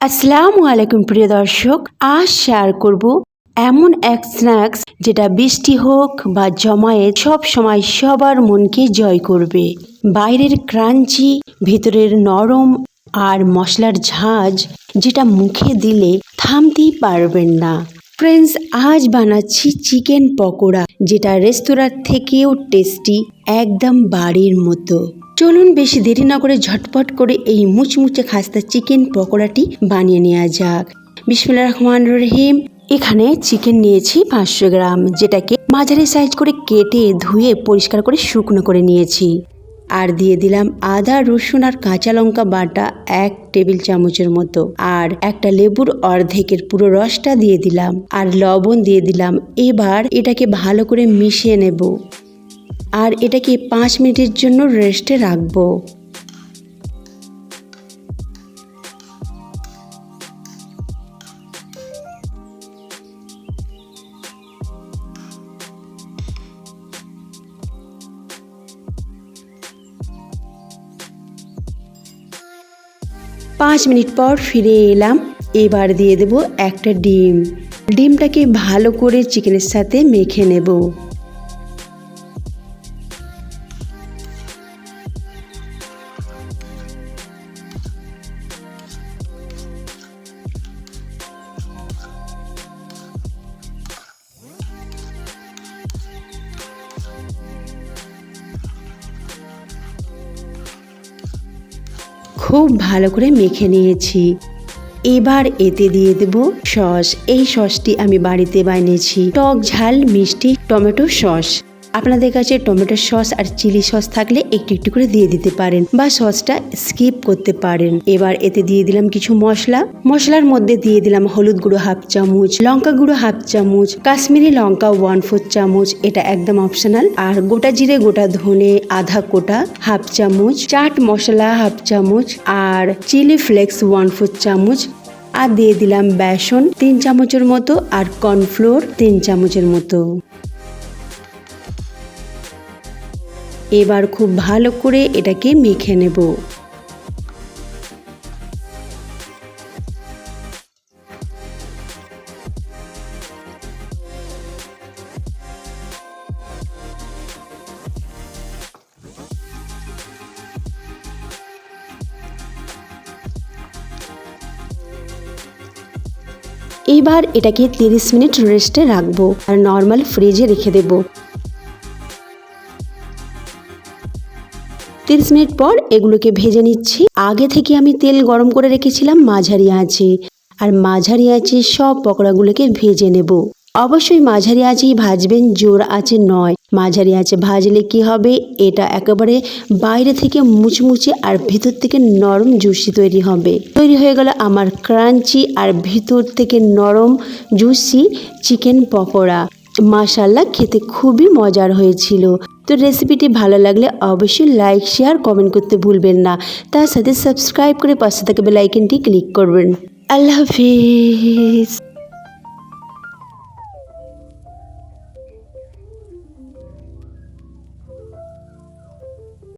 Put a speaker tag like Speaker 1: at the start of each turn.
Speaker 1: আসসালামু আলাইকুম প্রিয় দর্শক, আজ শেয়ার করব এমন এক স্ন্যাক্স যেটা বৃষ্টি হোক বা জমায়ে সব সময় সবার মনকে জয় করবে। বাইরের ক্রাঞ্চি, ভেতরের নরম আর মশলার ঝাঁজ যেটা মুখে দিলে থামতেই পারবেন না। ফ্রেন্ডস আজ বানাচ্ছি চিকেন পকোড়া, যেটা রেস্তোরাঁর থেকেও টেস্টি একদম বাড়ির মতো। চলুন বেশি দেরি না করে ঝটপট করে এই মুচমুচে খাস্তা চিকেন পকোড়াটি বানিয়ে নেওয়া যাক। বিসমুল্লাহ রহমান রহিম। এখানে চিকেন নিয়েছি পাঁচশো গ্রাম, যেটাকে মাঝারি সাইজ করে কেটে ধুয়ে পরিষ্কার করে শুকনো করে নিয়েছি। আর দিয়ে দিলাম আদা, রসুন আর কাঁচা লঙ্কা বাটা এক টেবিল চামচের মতো। আর একটা লেবুর অর্ধেকের পুরো রসটা দিয়ে দিলাম। আর লবণ দিয়ে দিলাম। এবার এটাকে ভালো করে মিশিয়ে নেব। আর এটাকে পাঁচ মিনিটের জন্য রেস্টে রাখব। পাঁচ মিনিট পর ফিরে এলাম। এবার দিয়ে দেব একটা ডিম। ডিমটাকে ভালো করে চিকেনের সাথে মেখে নেব। খুব ভালো করে মেখে নিয়েছি। এবার এতে দিয়ে দেব সস। এই সসটি আমি বাড়িতে বানিয়েছি। টক ঝাল মিষ্টি টমেটো সস। আপনাদের কাছে টমেটো সস আর চিলি সস থাকলে একটু একটু করে দিয়ে দিতে পারেন বা সসটা স্কিপ করতে পারেন। এবার এতে দিয়ে দিলাম কিছু মশলা। মশলার মধ্যে দিয়ে দিলাম হলুদ গুঁড়ো হাফ চামচ, লঙ্কা গুঁড়ো হাফ চামচ, কাশ্মীরি লঙ্কা ওয়ান ফোর চামচ, এটা একদম অপশনাল। আর গোটা জিরে, গোটা ধনে, আধা কোটা হাফ চামচ, চাট মশলা হাফ চামচ, আর চিলি ফ্লেক্স ওয়ান ফোর চামচ, আর দিয়ে দিলাম বেসন তিন চামচের মতো, আর কর্নফ্লোর তিন চামচের মতো। এবার খুব ভালো করে এটাকে মেখে নেব। এবার এটাকে তিরিশ মিনিট রেস্টে রাখব আর নর্মাল ফ্রিজে রেখে দেবো। তিরিশ মিনিট পর এগুলোকে ভেজে নিচ্ছি। আগে থেকে আমি তেল গরম করে রেখেছিলাম মাঝারি আঁচে। আর মাঝারি আঁচে সব পকোড়াগুলোকে ভেজে নেব। অবশ্যই মাঝারি আঁচেই ভাজবেন, জোর আঁচে নয়। মাঝারি আঁচে ভাজলে কি হবে? এটা একেবারে বাইরে থেকে মুচমুচে আর ভিতর থেকে নরম জুসি তৈরি হবে। তৈরি হয়ে গেল আমার ক্রাঞ্চি আর ভিতর থেকে নরম জুসি চিকেন পকোড়া। মাশাল্লাহ খেতে খুবই মজার হয়েছিল। তো রেসিপিটি ভালো লাগলে অবশ্যই লাইক শেয়ার কমেন্ট করতে ভুলবেন না। তার সাথে সাবস্ক্রাইব করে পাশে থাকা বেলাইকনটি ক্লিক করবেন। আল্লাহ হাফিজ।